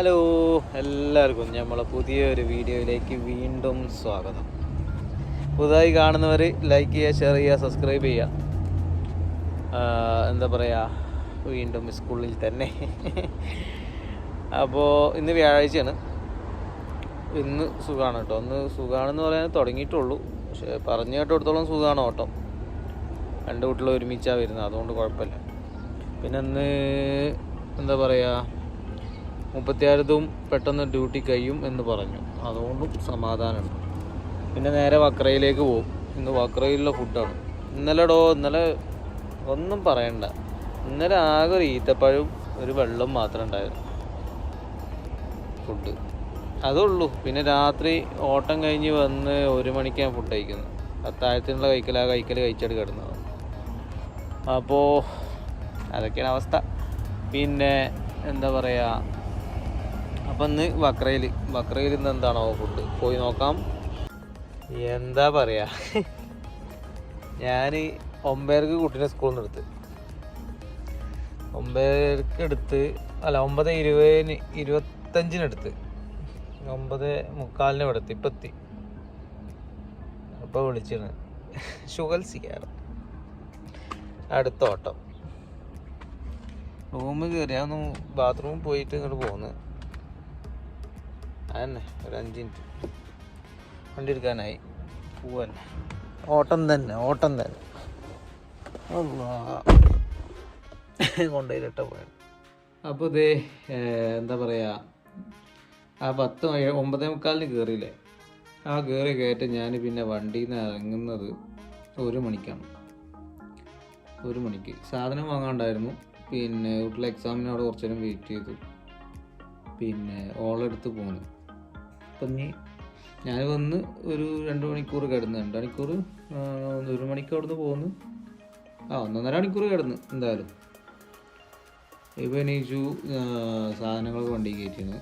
Hello എല്ലാവർക്കും നമ്മളെ പുതിയൊരു വീഡിയോയിലേക്ക് വീണ്ടും സ്വാഗതം. പുതുതായി കാണുന്നവർ ലൈക്ക് ചെയ്യുക ഷെയർ ചെയ്യുക സബ്സ്ക്രൈബ് ചെയ്യുക. എന്താ പറയുക വീണ്ടും സ്കൂളിൽ തന്നെ. അപ്പോൾ ഇന്ന് വ്യാഴാഴ്ചയാണ്. ഇന്ന് സുഖമാണ് കേട്ടോ. ഇന്ന് സുഖമാണെന്ന് പറയാൻ തുടങ്ങിയിട്ടുള്ളൂ. പക്ഷേ പറഞ്ഞു കേട്ടിടത്തോളം സുഖമാണ് ഓട്ടം. രണ്ട് കുട്ടികൾ ഒരുമിച്ചാണ് വരുന്നത്. അതുകൊണ്ട് കുഴപ്പമില്ല. പിന്നെ ഇന്ന് എന്താ പറയുക മുപ്പത്തിയായിരത്തും പെട്ടെന്ന് ഡ്യൂട്ടി കഴിയും എന്ന് പറഞ്ഞു. അതുകൊണ്ടും സമാധാനമുണ്ട് പിന്നെ നേരെ വക്രയിലേക്ക് പോകും ഇന്ന് വക്രയിലുള്ള ഫുഡാണ്. ഇന്നലെ ഡോ ഇന്നലെ ഒന്നും പറയണ്ട. ഇന്നലെ ആകെ ഒരു ഈത്തപ്പഴവും ഒരു വെള്ളം മാത്രമേ ഉണ്ടായിരുന്നു. ഫുഡ്. അതുള്ളൂ പിന്നെ രാത്രി ഓട്ടം കഴിഞ്ഞ് വന്ന് ഒരു മണിക്കാണ് ഫുഡ് കഴിക്കുന്നത്. അത്താഴത്തിനുള്ള കഴിക്കൽ ആ കഴിക്കൽ കഴിച്ചിട്ട് കിടന്നത്. അപ്പോൾ അതൊക്കെയാണ് അവസ്ഥ. പിന്നെ എന്താ പറയുക അപ്പം ഇന്ന് വക്രയിൽ വക്രയിൽ ഇന്ന് എന്താണോ ഫുഡ് പോയി നോക്കാം. എന്താ പറയാ? ഞാൻ ഒമ്പതരക്ക് കുട്ടീനെ സ്കൂളിൽ നിന്ന് എടുത്ത്. ഒമ്പതരക്ക് എടുത്ത് അല്ല ഒമ്പത് ഇരുപതിന് ഇരുപത്തഞ്ചിനെടുത്ത് ഒമ്പത് മുക്കാലിന് ഇവിടെ എത്തി ഇപ്പം എത്തി. അപ്പോൾ വിളിച്ചാണ്. ഷുഗൽസിക്കാണ് അടുത്ത ഓട്ടം. റൂമിൽ കയറി ഞാൻ ബാത്റൂമിൽ പോയിട്ട് ഇങ്ങോട്ട് പോന്ന്. അതന്നെ ഒരു അഞ്ച് മിനിറ്റ്. വണ്ടി എടുക്കാനായി. പോവാൻ. ഓട്ടം തന്നെ ഓട്ടം തന്നെ. കൊണ്ടുപോയിട്ട പോയാണ് അപ്പോൾ ഇതേ എന്താ പറയുക ആ പത്ത് ഒമ്പതേ മുക്കാലിന് കയറിയില്ലേ ആ കയറി കയറ്റ് ഞാൻ പിന്നെ വണ്ടിയിൽ നിന്ന് ഇറങ്ങുന്നത് ഒരു മണിക്കാണ്. ഒരു മണിക്ക്. സാധനം വാങ്ങാണ്ടായിരുന്നു. പിന്നെ വീട്ടിലെ എക്സാമിനോട് കുറച്ചു നേരം വെയിറ്റ് ചെയ്തു. പിന്നെ ഓളെടുത്ത് പോന്നു. അപ്പം ഞാൻ വന്ന് ഒരു രണ്ട് മണിക്കൂർ കിടന്ന് രണ്ട് മണിക്കൂർ ഒരു മണിക്കൂർ അവിടുന്ന് പോന്നു. ആ ഒന്നൊന്നര മണിക്കൂർ കിടന്ന് എന്തായാലും. ഇപ്പം എണീച്ചു സാധനങ്ങളൊക്കെ വണ്ടി കയറ്റിയാണ്.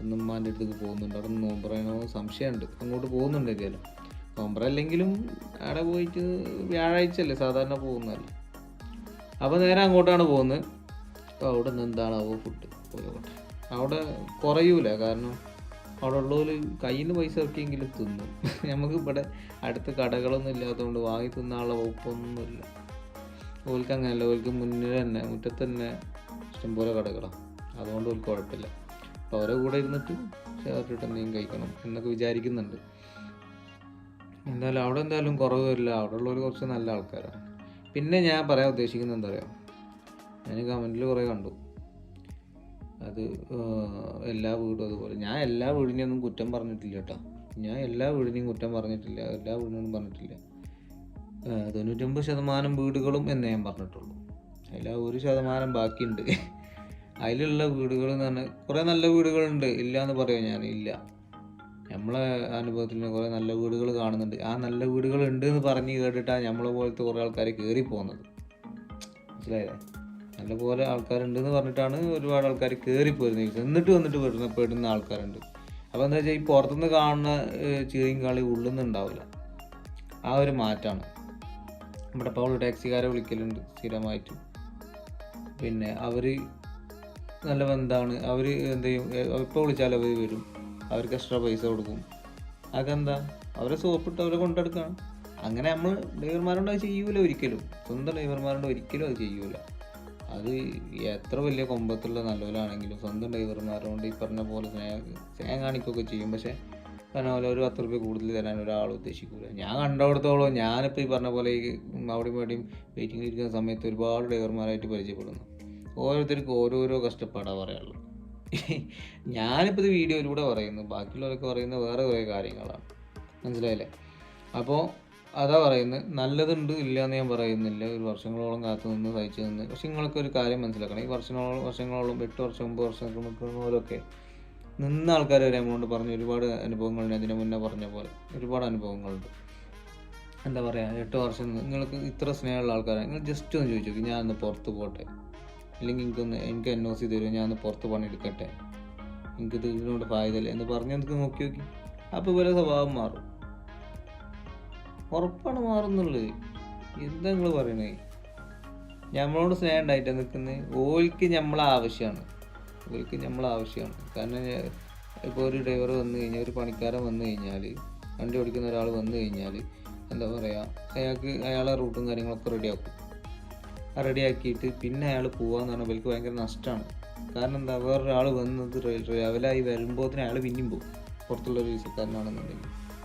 ഒന്ന് ഉമ്മാന്റെ അടുത്തേക്ക് പോകുന്നുണ്ട്. അവിടെ നിന്ന് നോമ്പറയണോ സംശയമുണ്ട്. അങ്ങോട്ട് പോകുന്നുണ്ട് ഏതായാലും. നോമ്പറ അല്ലെങ്കിലും അവിടെ പോയിട്ട് വ്യാഴാഴ്ച അല്ലേ സാധാരണ പോകുന്നതല്ലേ. അപ്പോൾ നേരെ അങ്ങോട്ടാണ് പോകുന്നത്. അപ്പോൾ അവിടെ നിന്ന് എന്താണാവോ ഫുഡ് പോയോട്ടെ അവിടെ കുറയൂല കാരണം അവിടെ ഉള്ളവർ കയ്യിൽ നിന്ന് പൈസ ഇറക്കിയെങ്കിലും തിന്നും. നമുക്ക് ഇവിടെ അടുത്ത് കടകളൊന്നും ഇല്ലാത്തതുകൊണ്ട് വാങ്ങി തിന്നാനുള്ള വകുപ്പൊന്നുമില്ല. ഓൽക്ക് അങ്ങനെയല്ല ഓൽക്ക് മുന്നിൽ തന്നെ മുറ്റത്ത് തന്നെ ഇഷ്ടംപോലെ കടകളാണ് അതുകൊണ്ട് ഓൽക്ക് കുഴപ്പമില്ല. അപ്പോൾ അവരെ കൂടെ ഇരുന്നിട്ട് ചേർത്തിട്ട് എന്തെങ്കിലും കഴിക്കണം എന്നൊക്കെ വിചാരിക്കുന്നുണ്ട്. എന്തായാലും അവിടെ എന്തായാലും കുറവ് വരില്ല. അവിടെ ഉള്ളവർ കുറച്ച് നല്ല ആൾക്കാരാണ്. പിന്നെ ഞാൻ പറയാൻ ഉദ്ദേശിക്കുന്നത് എന്താ പറയുക ഞാൻ കമന്റിൽ കുറേ കണ്ടു. അത് എല്ലാ വീടും അതുപോലെ. ഞാൻ എല്ലാ വീടിനെയൊന്നും കുറ്റം പറഞ്ഞിട്ടില്ല കേട്ടോ. ഞാൻ എല്ലാ വീടിനെയും കുറ്റം പറഞ്ഞിട്ടില്ല. എല്ലാ വീടിനോടും പറഞ്ഞിട്ടില്ല. തൊണ്ണൂറ്റൊമ്പത് ശതമാനം വീടുകളും എന്നേ ഞാൻ പറഞ്ഞിട്ടുള്ളൂ. ആ ഒരു ശതമാനം ബാക്കിയുണ്ട്. അതിലുള്ള വീടുകൾ എന്ന് പറഞ്ഞാൽ കുറേ നല്ല വീടുകളുണ്ട്. ഇല്ല എന്ന് പറയാം ഞാൻ ഇല്ല. നമ്മളെ അനുഭവത്തിൽ കുറേ നല്ല വീടുകൾ കാണുന്നുണ്ട്. ആ നല്ല വീടുകൾ ഉണ്ട് എന്ന് പറഞ്ഞ് കേട്ടിട്ടാണ് നമ്മളെ പോലത്തെ കുറേ ആൾക്കാർ കയറി പോകുന്നത് മനസ്സിലായില്ലേ? നല്ല ആൾക്കാരുണ്ടെന്ന് പറഞ്ഞിട്ടാണ് ഒരുപാട് ആൾക്കാർ കയറി പോരുന്നത് എന്നിട്ട് വന്നിട്ട് പെടുന്ന പെടുന്ന ആൾക്കാരുണ്ട്. അപ്പോൾ എന്താ വെച്ചാൽ ഈ പുറത്തുനിന്ന് കാണുന്ന ചീറിയും കളി ഉള്ളിൽ ആ ഒരു മാറ്റമാണ് നമ്മുടെ ഇപ്പോൾ ടാക്സിക്കാരെ വിളിക്കലുണ്ട് സ്ഥിരമായിട്ട്. പിന്നെ അവർ നല്ല ബന്ധമാണ് അവർ എന്ത് ചെയ്യും? ഇപ്പോൾ വിളിച്ചാൽ അവർ വരും. അവർക്ക് എക്സ്ട്രാ പൈസ കൊടുക്കും. അതൊക്കെ എന്താ അവരെ സോപ്പിട്ട് അവരെ കൊണ്ടെടുക്കുകയാണ് അങ്ങനെ നമ്മൾ ഡ്രൈവർമാരോട് അത് ചെയ്യൂല ഒരിക്കലും. സ്വന്തം ഡ്രൈവർമാരോട് ഒരിക്കലും അത് ചെയ്യൂല. അത് എത്ര വലിയ കൊമ്പത്തുള്ള നല്ലവരാണെങ്കിലും സ്വന്തം ഡ്രൈവർമാരോണ്ട് ഈ പറഞ്ഞ പോലെ സ്നേഹം കാണിക്കുകയൊക്കെ ചെയ്യും. പക്ഷേ പറഞ്ഞ പോലെ ഒരു പത്ത് റുപ്യ കൂടുതൽ തരാൻ ഒരാൾ ഉദ്ദേശിക്കൂല. ഞാൻ കണ്ടിടത്തോളം ഞാനിപ്പോൾ ഈ പറഞ്ഞ പോലെ ഈ അവിടെയും ഇവിടെയും വെയിറ്റിംഗിൽ ഇരിക്കുന്ന സമയത്ത് ഒരുപാട് ഡ്രൈവർമാരായിട്ട് പരിചയപ്പെടുന്നു. ഓരോരുത്തർക്കും ഓരോരോ കഷ്ടപ്പാടാണ് പറയാനുള്ളത്. ഞാനിപ്പോൾ ഇത് വീഡിയോയിലൂടെ പറയുന്നു. ബാക്കിയുള്ളവരൊക്കെ പറയുന്നത് വേറെ കുറേ കാര്യങ്ങളാണ്. മനസ്സിലായില്ലേ? അപ്പോൾ അതാ പറയുന്നത്. നല്ലതുണ്ട് ഇല്ല എന്ന് ഞാൻ പറയുന്നില്ല. ഒരു വർഷങ്ങളോളം കാത്തു നിന്ന് സഹിച്ചു നിന്ന്. പക്ഷെ നിങ്ങൾക്ക് ഒരു കാര്യം മനസ്സിലാക്കണം. ഈ വർഷങ്ങളോളം വർഷങ്ങളോളം എട്ട് വർഷം ഒമ്പത് വർഷം നിൽക്കുന്നവരൊക്കെ നിന്ന ആൾക്കാർ ഒരു എമൗണ്ട് പറഞ്ഞു ഒരുപാട് അനുഭവങ്ങളുണ്ട് അതിന് മുന്നേ പറഞ്ഞ പോലെ ഒരുപാട് അനുഭവങ്ങളുണ്ട്. എന്താ പറയുക എട്ട് വർഷം നിങ്ങൾക്ക് ഇത്ര സ്നേഹമുള്ള ആൾക്കാരാണ് നിങ്ങൾ ജസ്റ്റ് ഒന്ന് ചോദിച്ചു ഞാൻ ഒന്ന് പുറത്ത് പോട്ടെ. അല്ലെങ്കിൽ എനിക്കൊന്ന് എനിക്ക് എൻ ഒ സി തരുമോ? ഞാൻ ഒന്ന് പുറത്ത് പണിയെടുക്കട്ടെ. എനിക്ക് ഇതിനോട് ഫായതല്ലേ എന്ന് പറഞ്ഞ് നിങ്ങൾക്ക് നോക്കി നോക്കി. അപ്പോൾ ഇവരെ സ്വഭാവം മാറും. ഉറപ്പാണ് മാറുന്നുള്ളത്. എന്താ നിങ്ങൾ പറയണേ? നമ്മളോട് സ്നേഹം ഉണ്ടായിട്ട് നിൽക്കുന്നത് ഓൽക്ക് നമ്മളെ ആവശ്യമാണ് ഇവർക്ക് നമ്മൾ ആവശ്യമാണ് കാരണം ഇപ്പോൾ ഒരു ഡ്രൈവർ വന്നു കഴിഞ്ഞാൽ ഒരു പണിക്കാരൻ വന്നു കഴിഞ്ഞാൽ വണ്ടി ഓടിക്കുന്ന ഒരാൾ വന്നു കഴിഞ്ഞാൽ എന്താ പറയുക അയാൾക്ക് അയാളെ റൂട്ടും കാര്യങ്ങളൊക്കെ റെഡിയാക്കും. റെഡിയാക്കിയിട്ട് പിന്നെ അയാൾ പോകാന്ന് പറഞ്ഞാൽ ഇവർക്ക് ഭയങ്കര നഷ്ടമാണ് കാരണം എന്താ വേറൊരാൾ വന്നത് ലെവലായി തന്നെ അയാൾ പിന്നെയും പോകും പുറത്തുള്ള ഒരു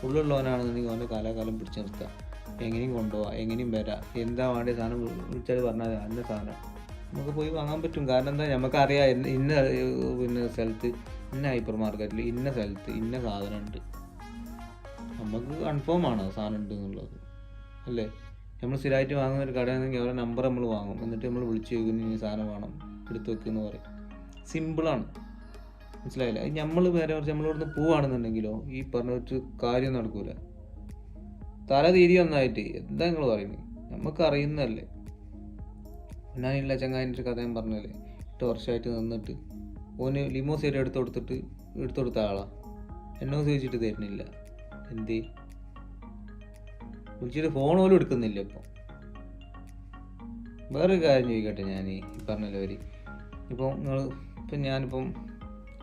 ഉള്ളിലുള്ളവനാണെന്നുണ്ടെങ്കിൽ അവന്റെ കാലാകാലം പിടിച്ചു നിർത്താം എങ്ങനെയും കൊണ്ടുപോകാം എങ്ങനെയും വരാം. എന്താ വേണ്ട സാധനം വിളിച്ചാൽ പറഞ്ഞാൽ അന്ന സാധനം. നമുക്ക് പോയി വാങ്ങാൻ പറ്റും. കാരണം എന്താ നമുക്കറിയാം ഇന്ന- പിന്നെ സ്ഥലത്ത് ഇന്ന ഹൈപ്പർ മാർക്കറ്റിൽ ഇന്ന സ്ഥലത്ത് ഇന്ന സാധനം ഉണ്ട് നമുക്ക് കൺഫേം ആണ് സാധനം ഉണ്ട് എന്നുള്ളത് അല്ലേ? നമ്മൾ സ്ഥിരമായിട്ട് വാങ്ങുന്ന ഒരു കടയാണെങ്കിൽ അവരുടെ നമ്പർ നമ്മൾ വാങ്ങും. എന്നിട്ട് നമ്മൾ വിളിച്ച് ചോദിക്കുന്നു ഈ സാധനം വേണം എടുത്ത് വെക്കുന്നു പറയും. സിമ്പിളാണ് മനസ്സിലായില്ല? അത് നമ്മൾ വേറെ കുറച്ച് നമ്മളിവിടുന്ന് പോവാണെന്നുണ്ടെങ്കിലോ ഈ പറഞ്ഞ ഒരു കാര്യം നടക്കൂല. തല തിരി ഒന്നായിട്ട് എന്താ നിങ്ങൾ പറയുന്നത് നമുക്ക് അറിയുന്നതല്ലേ. ഞാനില്ല ചങ്ങാതിന്റെ ഒരു കഥ ഞാൻ പറഞ്ഞല്ലേ? എട്ട് വർഷമായിട്ട് നിന്നിട്ട്. ഓന് ലിമോ സൈഡ് എടുത്ത് കൊടുത്തിട്ട് എടുത്തു കൊടുത്ത ആളാണ് എന്നോ ചോദിച്ചിട്ട് തരുന്നില്ല. എന്ത്? വിളിച്ചിട്ട് ഫോൺ പോലും എടുക്കുന്നില്ല ഇപ്പം. വേറൊരു കാര്യം ചോദിക്കട്ടെ ഞാൻ ഈ പറഞ്ഞല്ലോ അവർ ഇപ്പോൾ നിങ്ങൾ ഇപ്പം ഞാനിപ്പം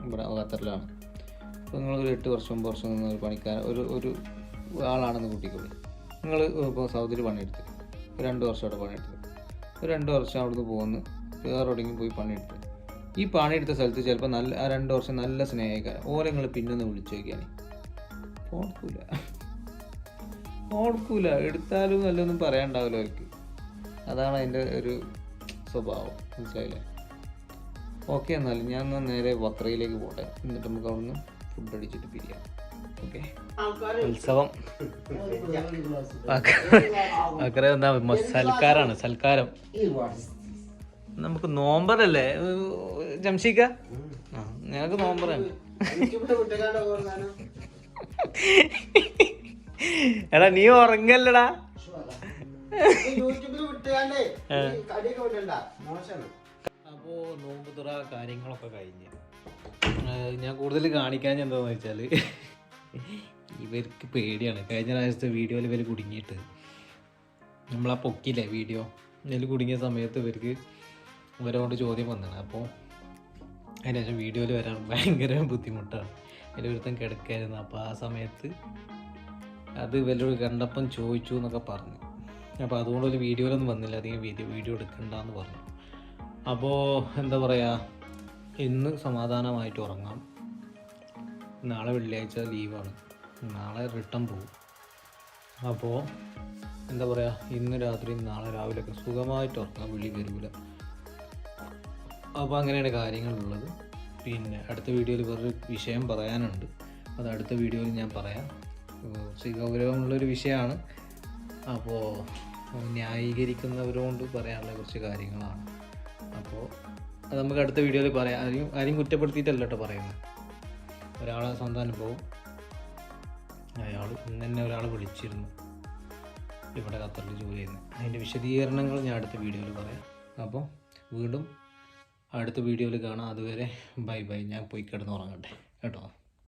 ഇവിടെ ഖത്തറിലാണ് അപ്പോൾ നിങ്ങൾ ഒരു എട്ട് വർഷം ഒമ്പത് വർഷം നിന്ന് ഒരു പണിക്കാരൻ ഒരു ഒരു ആളാണെന്ന് കൂട്ടിക്കൊള്ളി നിങ്ങൾ ഇപ്പോൾ സൗദിയിൽ പണിയെടുത്ത്. രണ്ട് വർഷം അവിടെ പണിയെടുത്ത്. ഒരു രണ്ട് വർഷം അവിടുന്ന് പോകുന്നു വേറെ എവിടെയെങ്കിലും പോയി പണിയെടുത്ത്. ഈ പണിയെടുത്ത സ്ഥലത്ത് ചിലപ്പോൾ നല്ല ആ രണ്ട് വർഷം നല്ല സ്നേഹിക്കാരം ഓരോ നിങ്ങൾ പിന്നൊന്ന് വിളിച്ചു നോക്കിയാണ് ഓർക്കൂല ഓർക്കൂല എടുത്താലും നല്ലൊന്നും പറയാണ്ടാവില്ല അവർക്ക്. അതാണ് അതിന്റെ ഒരു സ്വഭാവം. മനസ്സിലായില്ലേ? ഓക്കെ എന്നാലും ഞാൻ എന്നാൽ നേരെ വത്രയിലേക്ക് പോട്ടെ. എന്നിട്ട് നമുക്ക് അവിടുന്ന് ഫുഡ് അടിച്ചിട്ട് പിരിയാം ഓക്കെ? ഉത്സവം. അക്കറ എന്താ സൽക്കാരാണ് സൽക്കാരം. നമുക്ക് നോമ്പറല്ലേ? ജംഷിക്ക? ആ ഞങ്ങൾക്ക് നോമ്പറാണ് എടാ നീ ഉറങ്ങല്ലടാ. യൂട്യൂബിൽ വിട്ടുകാണ്ടേ കടിയൊക്കെ വിടണ്ട. മോശമാണ്. അപ്പോൾ നോമ്പ് തുറ കാര്യങ്ങളൊക്കെ കഴിഞ്ഞ്. ഞാൻ കൂടുതൽ കാണിക്കാൻ എന്താണെന്ന് വെച്ചാൽ ഇവർക്ക് പേടിയാണ്. കഴിഞ്ഞ പ്രാവശ്യത്തെ വീഡിയോയിൽ ഇവർ കുടുങ്ങിയിട്ട്. നമ്മളാ പൊക്കില്ലേ വീഡിയോ? ഇതിൽ കുടുങ്ങിയ സമയത്ത് ഇവർക്ക് ഇവരോട് ചോദ്യം വന്നതാണ്. അപ്പോൾ അതിന് ശേഷം വീഡിയോയിൽ വരാൻ ഭയങ്കര ബുദ്ധിമുട്ടാണ്. ഒരുത്തം കിടക്കായിരുന്നു. അപ്പോൾ ആ സമയത്ത് അത് ഇവരോട് കണ്ടപ്പം ചോദിച്ചു എന്നൊക്കെ പറഞ്ഞു. അപ്പോൾ അതുകൊണ്ട് ഒരു വീഡിയോയിലൊന്നും വന്നില്ല. അധികം വീഡിയോ വീഡിയോ എടുക്കണ്ടെന്ന് പറഞ്ഞു. അപ്പോൾ എന്താ പറയുക ഇന്ന് സമാധാനമായിട്ട് ഉറങ്ങാം. നാളെ വെള്ളിയാഴ്ച ലീവാണ്. നാളെ റിട്ടേൺ പോകും അപ്പോൾ എന്താ പറയുക ഇന്ന് രാത്രി നാളെ രാവിലെയൊക്കെ സുഖമായിട്ട് ഉറങ്ങാം വിളി വരില്ല അപ്പോൾ അങ്ങനെയാണ് കാര്യങ്ങളുള്ളത്. പിന്നെ അടുത്ത വീഡിയോയിൽ വേറൊരു വിഷയം പറയാനുണ്ട്. അത് അടുത്ത വീഡിയോയിൽ ഞാൻ പറയാം. കുറച്ച് ഗൗരവമുള്ളൊരു വിഷയമാണ്. അപ്പോൾ ന്യായീകരിക്കുന്നവരോട് പറയാനുള്ള കുറച്ച് കാര്യങ്ങളാണ്. അപ്പോൾ അത് നമുക്ക് അടുത്ത വീഡിയോയിൽ പറയാം. ആരെയും ആരെയും കുറ്റപ്പെടുത്തിയിട്ടല്ല കേട്ടോ പറയുന്നത്. ഒരാളെ സ്വന്തം അനുഭവം. അയാൾ ഇന്ന് തന്നെ ഒരാൾ വിളിച്ചിരുന്നു. ഇവിടെ ഖത്തറിൽ ജോലി ചെയ്യുന്നത് അതിന്റെ വിശദീകരണങ്ങൾ ഞാൻ അടുത്ത വീഡിയോയിൽ പറയാം. അപ്പോൾ വീണ്ടും അടുത്ത വീഡിയോയിൽ കാണാം. അതുവരെ ബൈ ബൈ. ഞാൻ പോയി കിടന്ന് ഉറങ്ങട്ടെ കേട്ടോ?